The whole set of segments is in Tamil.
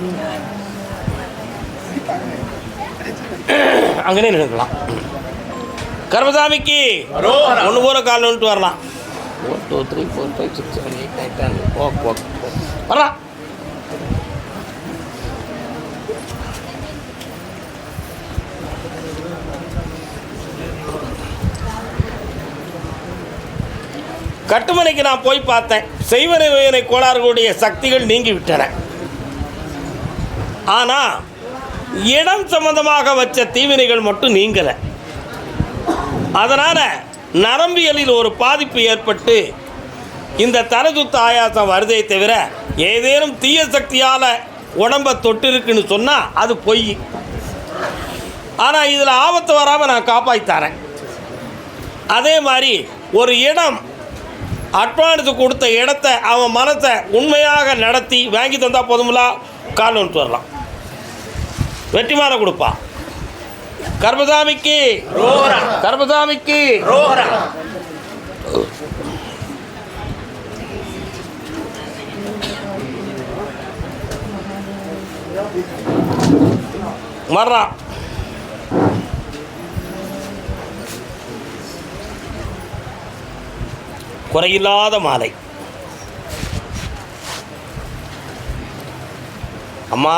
அங்கனே நினைக்கலாம் கர்மசாமிக்கு ஒன்று போல கால் வந்துட்டு வரலாம். One two three four five six seven eight nine ten okay okay வரலாம் கட்டுமனைக்கு நான் போய் பார்த்தேன். செய்வனை உயரை கோளாறுகளுடைய சக்திகள் நீங்கி விட்டன. ஆனால் இடம் சம்பந்தமாக வச்ச தீவினைகள் மட்டும் நீங்கலை. அதனால் நரம்பியலில் ஒரு பாதிப்பு ஏற்பட்டு இந்த தரதுத்த ஆயாசம் வருதே தவிர ஏதேனும் தீய சக்தியால் உடம்பை தொட்டிருக்குன்னு சொன்னால் அது பொய். ஆனால் இதில் ஆபத்து வராமல் நான் காப்பாற்றித்தரேன் அதே மாதிரி ஒரு இடம் அட்வான்ஸ் கொடுத்த இடத்த அவன் மனத்தை உண்மையாக நடத்தி வாங்கி தந்தால் போதுமில்லா கால் வந்துட்டு வரலாம். வெற்றிமாலை கொடுப்பான் கர்மசாமிக்கு. கர்மசாமிக்கு. வர்றான் குறையில்லாத மாலை. அம்மா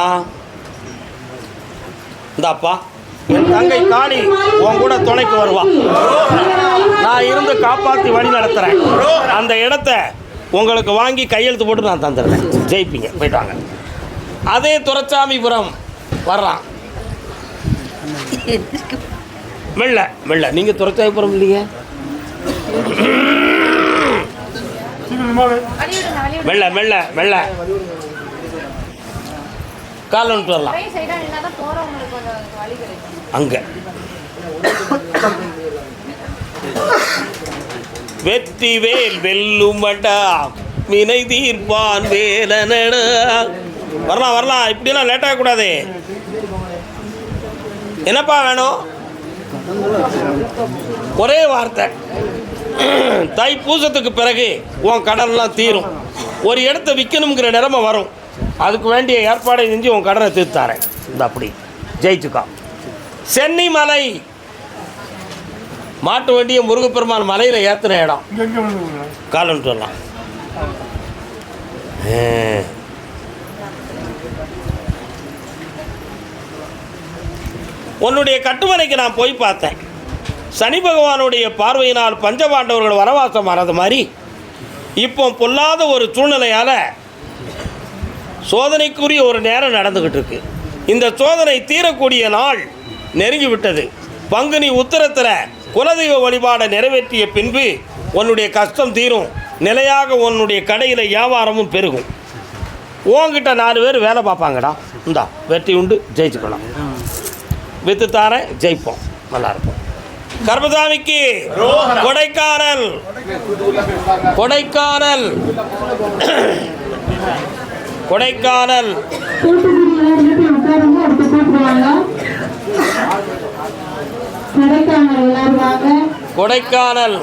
இந்தாப்பா என் தங்கை காளி உன் கூட துணைக்கு வருவா. நான் இருந்து காப்பாற்றி வழி நடத்துகிறேன் அந்த இடத்த உங்களுக்கு வாங்கி கையெழுத்து போட்டு நான் தந்துடுறேன். ஜெயிப்பீங்க. போயிட்டு வாங்க. அதே துரைச்சாமிபுரம் வர்றான் மெல்ல மெல்ல. நீங்கள் துரைச்சாமிபுரம் இல்லையே? மெல்ல மெல்ல மெல்ல. கால் வந்துட்டு வரலாம். அங்கே. வெற்றி வேல் வெல்லுமடா வினை தீர்ப்பான் வேலனடா. வரலாம் வரலாம். இப்படியெல்லாம் லேட்டாக கூடாது என்னப்பா வேணும்? ஒரே வார்த்தை. தைப்பூசத்துக்கு பிறகு உன் கடன்லாம் தீரும். ஒரு இடத்த விற்கணுங்கிற நிலைமை வரும். அதுக்கு வேண்டிய ஏற்பாடை செஞ்சு உன் கடனை தீர்த்தாரேன் இந்த அப்படி. ஜெயிச்சுக்கா. சென்னி மலை மாட்டு வண்டியை முருகப்பெருமான் மலையில் ஏற்றின இடம். காலன்னு சொல்லலாம். உன்னுடைய கட்டுமனைக்கு நான் போய் பார்த்தேன். சனி பகவானுடைய பார்வையினால் பஞ்சபாண்டவர்கள் வனவாசம் ஆனது மாதிரி. இப்போ பொல்லாத ஒரு சூழ்நிலையால் சோதனைக்குரிய ஒரு நேரம் நடந்துக்கிட்டு இருக்கு இந்த சோதனை தீரக்கூடிய நாள் நெருங்கி விட்டது பங்குனி உத்தரத்தில் குலதெய்வ வழிபாடை நிறைவேற்றிய பின்பு உன்னுடைய கஷ்டம் தீரும். நிலையாக உன்னுடைய கடையில் வியாபாரமும் பெருகும். உன்கிட்ட நாலு பேர் வேலை பார்ப்பாங்கடா. இந்தா வெற்றி உண்டு ஜெயிச்சுக்கலாம். வித்து தாரேன் ஜெயிப்போம். நல்லாயிருக்கும். கர்மசாமிக்கு கொடைக்கானல். கொடைக்கானல். கொடைக்கானல். கொடைக்கானல்.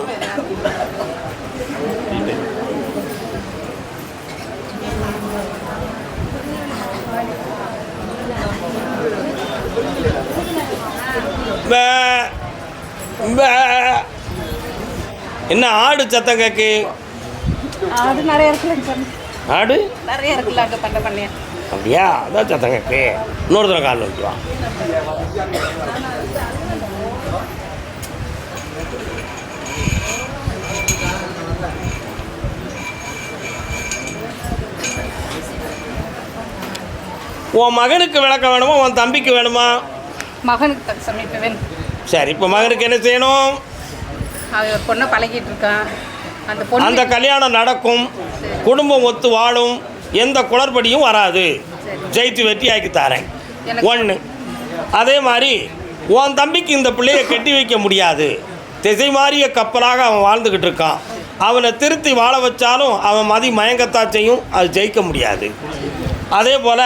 என்ன ஆடு சத்தம் கேக்கு? ஆடு நிறைய இருக்கு ஆடு? நிறைய இருக்குல்ல அங்கே பண்ண பண்ணியா? அப்படியா? அதான் சத்தம் கேக்கு இன்னொரு தடவை கால் வைக்குவான் உன் மகனுக்கு விளக்கம் வேணுமா? உன் தம்பிக்கு வேணுமா? மகனுக்கு தக்க சமீப வேணும் சரி இப்போ மகனுக்கு என்ன செய்யணும்? அவன் பொண்ணை பழகிட்டு இருக்கான் அந்த கல்யாணம் நடக்கும் குடும்பம் ஒத்து வாழும் எந்த குளறுபடியும் வராது. ஜெயித்து வெற்றியாக்கி தாரேன். எனக்கு- ஒன்று அதே மாதிரி உன் தம்பிக்கு இந்த பிள்ளையை கட்டி வைக்க முடியாது. திசை மாறிய கப்பலாக அவன் வாழ்ந்துக்கிட்டு இருக்கான். அவனை திருத்தி வாழ வச்சாலும் அவன் மதி மயங்கத்தான் செய்யும் அது ஜெயிக்க முடியாது. அதே போல்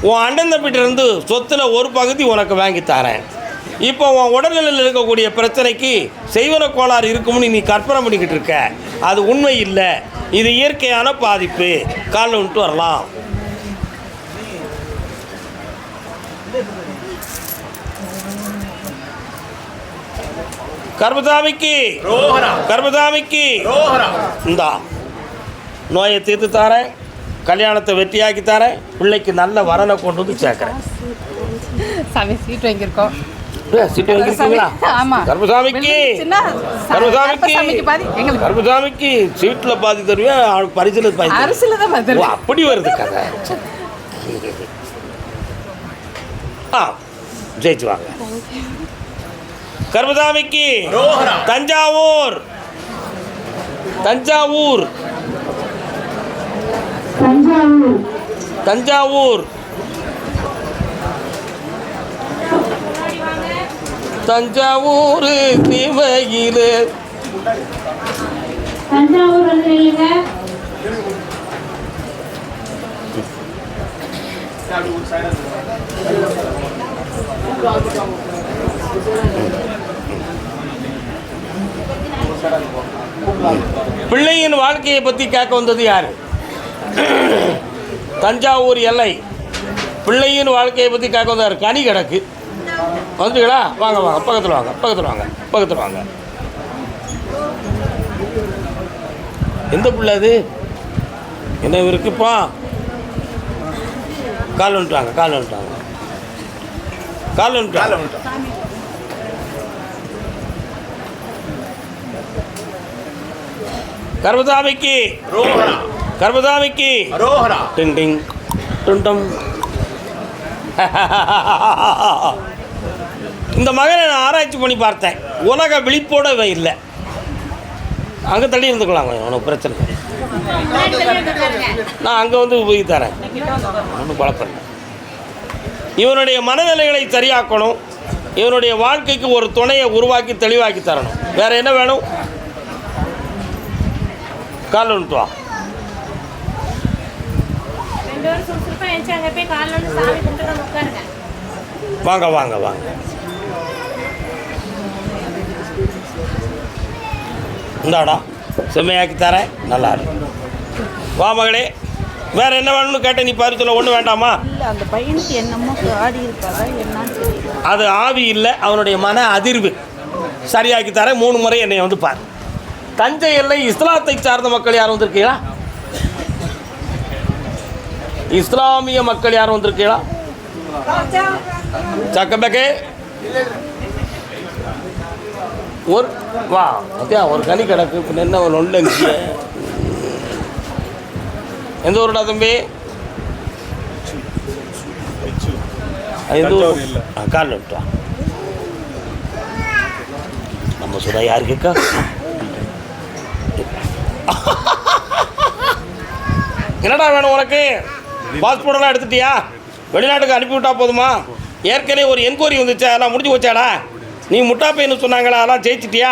உன் அண்ணன் தம்பிட்டிருந்து சொத்தில் ஒரு பகுதி உனக்கு வாங்கி தரேன். இப்போ உன் உடல்நிலையில் இருக்கக்கூடிய பிரச்சனைக்கு செய்வன கோளாறு இருக்கும்னு நீ கற்பனை பண்ணிக்கிட்டு இருக்க. அது உண்மை இல்லை. இது இயற்கையான பாதிப்பு. காலில் விட்டு வரலாம். கர்மசாமிக்கு ரோஹரா இந்தா. நோயை தீர்த்து தரேன். கல்யாணத்தை வெற்றியாக்கி தரேன். பிள்ளைக்கு நல்ல வரனை கொண்டு வந்து சேர்க்குறேன். சாமி சீட் வாங்கியிருக்கோம். சீட்டு வாங்கிருக்கீங்களா ஆமா. கர்மசாமிக்கு சின்ன கர்மசாமிக்கு சாமிக்கு பாதி எங்களுக்கு. கர்மசாமிக்கு சீட்டில் பாதி தருவேன் பரிசில் பாதி தான் அப்படி வருது கதை. ஆ ஜெயிச்சு வாங்க. கர்மசாமிக்கு ரோஹரா. தஞ்சாவூர். தஞ்சாவூர். தஞ்சாவூர். தஞ்சாவூர் தீமையில் தஞ்சாவூர் வந்து பிள்ளையின் வாழ்க்கையை பற்றி கேட்க வந்தது யார்? தஞ்சாவூர் எல்லை. பிள்ளையின் வாழ்க்கையை பற்றி கேட்க வந்தார். கனி கிடக்கு. வந்துட்டீங்களா வாங்க வாங்க பக்கத்தில் வாங்க பக்கத்தில் வாங்க பக்கத்தில் வாங்க. எந்த பிள்ளை அது? என்ன இருக்குப்பா? கால் வந்துட்டாங்க கால் வந்துட்டாங்க கால் கால வந்துட்டாங்க கர்மசாமிக்கு ரோஹரா. டிங் டிங் டுண்டம் இந்த மகனை நான் ஆராய்ச்சி பண்ணி பார்த்தேன். உலக விழிப்போட இவன் இல்லை. அங்கே தள்ளி இருந்துக்கலாம் கொஞ்சம் உனக்கு பிரச்சனை. நான் அங்கே வந்து போய் தரேன். ஒன்றும் குழப்பம் இவனுடைய மனநிலைகளை சரியாக்கணும். இவனுடைய வாழ்க்கைக்கு ஒரு துணையை உருவாக்கி தெளிவாக்கி தரணும். வேற என்ன வேணும்? கால் வா. ரெண்டு பேரும் சுறுசுறுப்பா இந்தாடா செம்மையாக்கி தரேன். நல்லா இருக்கு வா மகளே வேற என்ன வேணும்னு கேட்ட நீ பாரு சொல்ல ஒன்றும் வேண்டாமா? இல்லை அந்த பையனுக்கு என்னமோ ஆடி என்னன்னு தெரியல. அது ஆவி இல்லை அவனுடைய மன அதிர்வு. சரியாக்கி தரேன் மூணு முறை என்னை வந்து பார். தஞ்சை எல்லை இஸ்லாத்தை சார்ந்த மக்கள் யாரும் வந்திருக்கீங்களா? இஸ்லாமிய மக்கள் யாரும் வந்திருக்கீங்களா? சக்கபேக்கே ஒரு வா அத்தியா ஒரு கனி கிடக்கு இப்போ என்ன ஒரு நொண்டங்க எந்த ஊருடா தம்பி? எந்த ஊர்? ஆ, காலில் விட்டு நம்ம சுதா யாரு கேட்கா என்னடா வேணும் உனக்கு? பாஸ்போர்ட்டெல்லாம் எடுத்துட்டியா? வெளிநாட்டுக்கு அனுப்பிவிட்டா போதுமா? ஏற்கனவே ஒரு என்கொயரி வந்துச்சு? அதெல்லாம் முடிஞ்சு வச்சாடா நீ முட்டா பையனு சொன்னாங்களா? அதெல்லாம் ஜெயிச்சிட்டியா?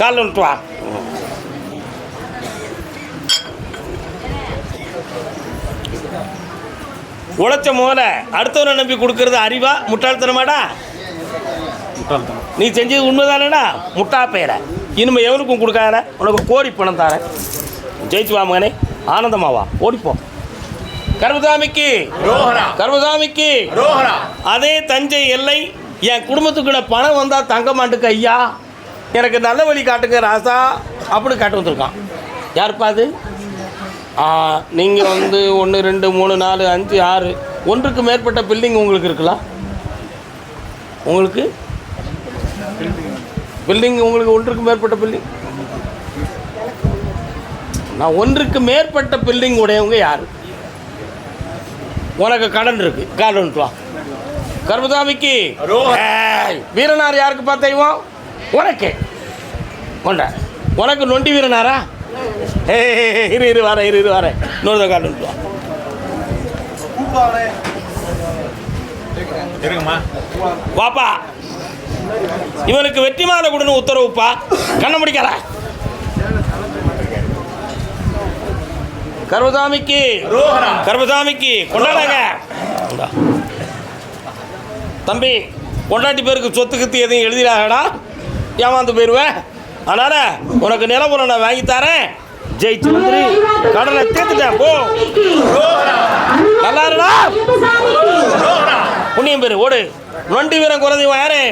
காலில் விட்டு வா. உழைச்ச முதல்ல அடுத்தவனை நம்பி கொடுக்கறது அறிவா? முட்டாள்தனமாடா? நீ செஞ்சது உண்மைதானடா? முட்டா பெயர இனிமே எவனுக்கும் கொடுக்காத? உனக்கு கோடி பணம் தரேன். ஜெயிச்சு வா மகனே. ஆனந்தமாவா ஓடிப்போ. கர்மசாமிக்கு ரோஹரா கர்மசாமிக்கு ரோஹரா அதே தஞ்சை எல்லை என் குடும்பத்துக்குள்ள பணம் வந்தால் தங்க மாட்டுக்கு ஐயா. எனக்கு நல்ல வழி காட்டுங்க ராசா அப்படின்னு காட்டு வந்திருக்கான். யாருப்பா அது? நீங்கள் வந்து ஒன்று ரெண்டு மூணு நாலு அஞ்சு ஆறு ஒன்றுக்கு மேற்பட்ட பில்டிங் உங்களுக்கு இருக்கலாம் உங்களுக்கு? பில்டிங் உங்களுக்கு ஒன்றுக்கு மேற்பட்ட பில்டிங் நான் ஒன்றுக்கு மேற்பட்ட பில்டிங் உடையவங்க யார்? உனக்கு கடன் இருக்குது கால் வா. ஏய், வீரனார் யாருக்கு பார்த்தேன் உனக்கு. கொண்ட. உனக்கு நொண்டி வீரனாரா? ஏய், இரு இரு வரேன் இரு இரு வரேன். இன்னொரு கால் வா. இருக்குமா? வாப்பா. இவனுக்கு வெற்றி மாலை கொடுன்னு உத்தரவுப்பா கண்ண முடிக்கல கர்மசாமிக்கு கர்மசாமிக்கு கொண்டாடாங்க. தம்பி கொண்டாட்டி பேருக்கு சொத்து கித்து எதையும் எழுதிடாடா ஏமாந்து போயிடுவேன் அதனால் உனக்கு நிலபுரம் நான் வாங்கி தரேன். ஜெயிச்சு வந்துரு கடனை தீர்த்துட்டேன். போ. நல்லா இருடா. புண்ணியம் பேர் ஓடு. நொண்டி வீரன் குலதெய்வம் யாரு?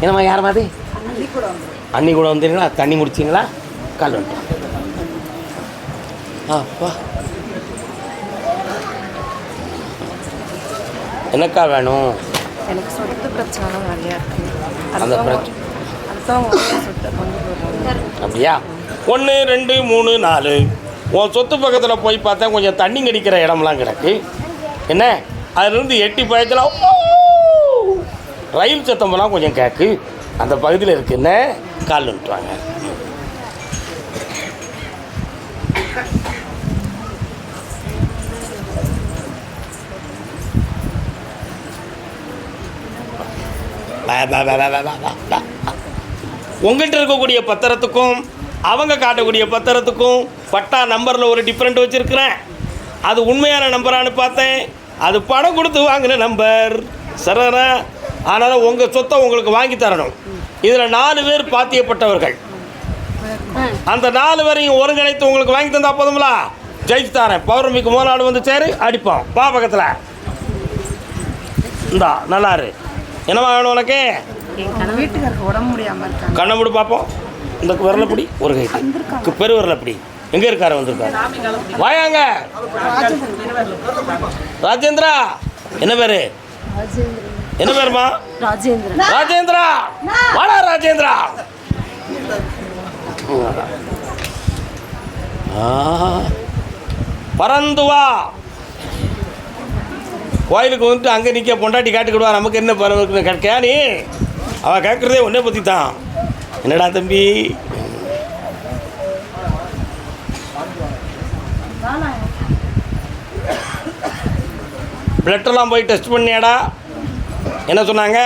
என்னம்மா யார் மாதிரி? அன்னி கூட வந்தீங்களா தண்ணி முடிச்சிங்களா கால் வந்துட்டோம் அப்பா என்னக்கா வேணும்? எனக்கு சொத்து பிரச்சனை நிறையா இருக்குது அந்த அப்படியா? ஒன்று ரெண்டு மூணு நாலு. உன் சொத்து பக்கத்தில் போய் பார்த்தா கொஞ்சம் தண்ணி கடிக்கிற இடம்லாம் கிடக்கு. என்ன? அதுலேருந்து எட்டி பயத்தில் ரயில் சத்தமெல்லாம் கொஞ்சம் கேட்கு அந்த பகுதியில் இருக்குன்னு கால் விட்டுவாங்க உங்கள்கிட்ட இருக்கக்கூடிய பத்திரத்துக்கும் அவங்க காட்டக்கூடிய பத்திரத்துக்கும் பட்டா நம்பரில் ஒரு டிஃப்ரெண்ட் வச்சுருக்கிறேன். அது உண்மையான நம்பரானு பார்த்தேன். அது பணம் கொடுத்து வாங்கின நம்பர். சரனா அதனால் உங்கள் சொத்தை உங்களுக்கு வாங்கி தரணும். இதில் நாலு பேர் பாத்தியப்பட்டவர்கள். அந்த நாலு பேரையும் ஒருங்கிணைத்து உங்களுக்கு வாங்கி தந்தா போதுங்களா ஜெயிச்சு தரேன். பௌர்ணமிக்கு மூணு நாள் வந்து சேரு அடிப்போம். பா பக்கத்தில். இந்தா நல்லாரு என்னம்மா வேணும் உனக்கு? வீட்டுக்காருக்கு உடம்பு முடியாமல் இருக்காங்க. கண்ணை மூடி பார்ப்போம் இந்த விரலப்படி ஒரு கைட்டு பெரு விரலப்படி. எங்க இருக்காரு வந்திருக்காரு? வாயாங்க ராஜேந்திரா. என்ன பேரு? என்ன பேருமா? ராஜேந்திரா. வாடா ராஜேந்திரா. ஆ, பறந்து வா. கோயிலுக்கு வந்துட்டு அங்கே நிற்க பொண்டாட்டி காட்டுக்கிடுவா நமக்கு என்ன பரவ கேட்க நீ அவள் கேட்குறதே ஒன்றே பற்றி தான் என்னடா தம்பி? பிளட்டெல்லாம் போய் டெஸ்ட் பண்ணியாடா. என்ன சொன்னாங்க?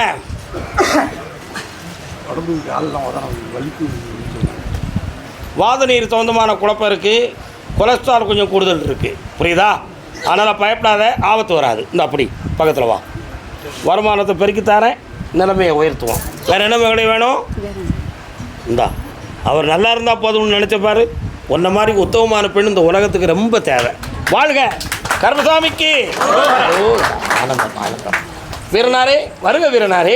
வாத நீர் சம்மந்தமான குழப்பம் இருக்குது கொலஸ்ட்ரால் கொஞ்சம் கூடுதல் இருக்குது புரியுதா? அதனால் பயப்படாத ஆபத்து வராது. இந்த அப்படி பக்கத்தில் வா. வருமானத்தை பெருக்கி தரேன் நிலைமையை உயர்த்துவோம். வேறு என்ன மகளை வேணும்? இந்தா அவர் நல்லா இருந்தால் போதும்னு நினச்ச பாரு. உன்ன மாதிரி உத்தமமான பெண் இந்த உலகத்துக்கு ரொம்ப தேவை. வாழ்க கர்மசாமிக்கு ஓ, ஆனந்தம் ஆனந்தம் வீரனாரே வருக வீரனாரே.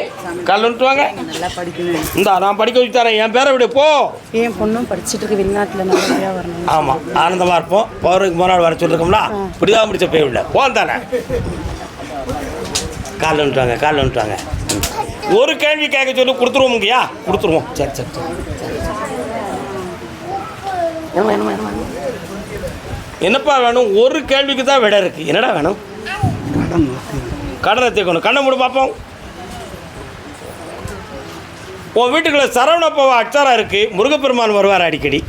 கால் வந்துட்டு வாங்க. நல்லா படிக்கணும். இந்தா நான் படிக்க வச்சு தரேன். என் பேரை விடு போ. என் பொண்ணும் படிச்சுட்டு இருக்கு வெளிநாட்டில் நல்லபடியாக வரணும். ஆமாம் ஆனந்தமாக இருப்போம். பௌர்ணமிக்கு மறுநாள் வர சொல்லிருக்கோம்ல? இப்படிதான் முடிச்ச போய் விடல போன் தானே கால் வந்துட்டாங்க கால் வந்துட்டாங்க ஒரு கேள்வி கேட்க சொல்லி கொடுத்துருவோமுங்கய்யா கொடுத்துருவோம். சரி சரி சரி? என்னப்பா வேணும்? ஒரு கேள்விக்கு தான் விட இருக்கு. என்னடா வேணும்? கடனை தீர்க்கணும் கண்ணை மூடு பார்ப்போம் உன் வீட்டுக்குள்ளே சரவணப்பவா அச்சாரா இருக்குது முருகப்பெருமான் வருவார் அடிக்கடி.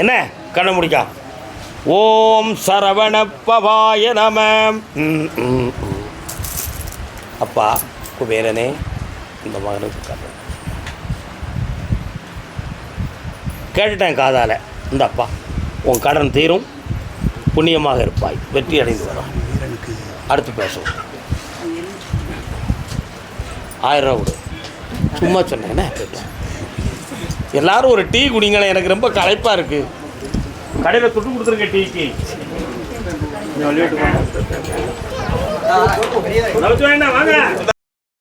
என்ன? கண்ணை முடிக்கா. ஓம் சரவணப்பவாய நம. அப்பா குபேரனே இந்த மகனுக்கு கண்ணு கேட்டுட்டேன் காதால. இந்த அப்பா உன் கடன் தீரும். புண்ணியமாக இருப்பாய். வெற்றி அடைந்து வரும். அடுத்து பேசுவோம். ஆயிரம் ரூபா கொடு. சும்மா சொன்னேன் என்ன? எல்லாரும் ஒரு டீ குடிங்களேன் எனக்கு ரொம்ப களைப்பாக இருக்குது கடையில் துட்டு கொடுத்துருங்க டீக்கு. வாங்க.